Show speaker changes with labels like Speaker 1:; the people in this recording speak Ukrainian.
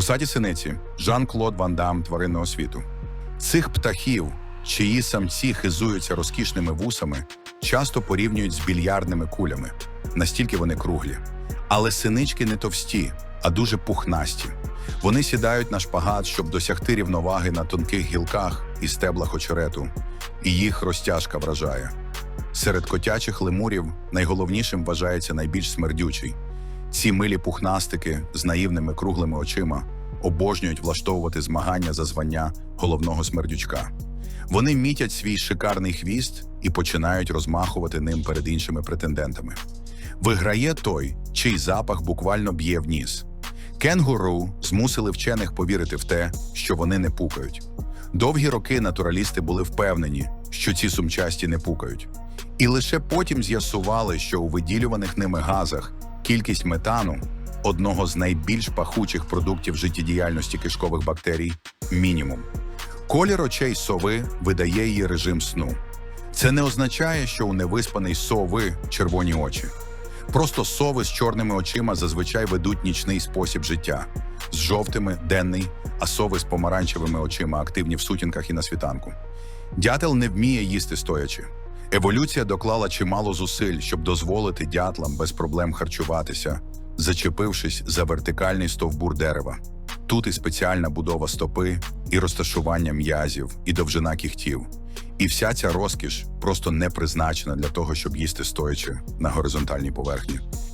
Speaker 1: Вусаті синиці Жан-Клод Ван Дам тваринного світу. Цих птахів, чиї самці хизуються розкішними вусами, часто порівнюють з більярдними кулями, настільки вони круглі. Але синички не товсті, а дуже пухнасті. Вони сідають на шпагат, щоб досягти рівноваги на тонких гілках і стеблах очерету, і їх розтяжка вражає. Серед котячих лемурів найголовнішим вважається найбільш смердючий. Ці милі пухнастики з наївними круглими очима обожнюють влаштовувати змагання за звання головного смердючка. Вони мітять свій шикарний хвіст і починають розмахувати ним перед іншими претендентами. Виграє той, чий запах буквально б'є в ніс. Кенгуру змусили вчених повірити в те, що вони не пукають. Довгі роки натуралісти були впевнені, що ці сумчасті не пукають. І лише потім з'ясували, що у виділюваних ними газах кількість метану, одного з найбільш пахучих продуктів життєдіяльності кишкових бактерій, мінімум. Колір очей сови видає її режим сну. Це не означає, що у невиспаний сови червоні очі. Просто сови з чорними очима зазвичай ведуть нічний спосіб життя, з жовтими денний, а сови з помаранчевими очима активні в сутінках і на світанку. Дятел не вміє їсти стоячи. Еволюція доклала чимало зусиль, щоб дозволити дятлам без проблем харчуватися, зачепившись за вертикальний стовбур дерева. Тут і спеціальна будова стопи, і розташування м'язів, і довжина кігтів. І вся ця розкіш просто не призначена для того, щоб їсти стоячи на горизонтальній поверхні.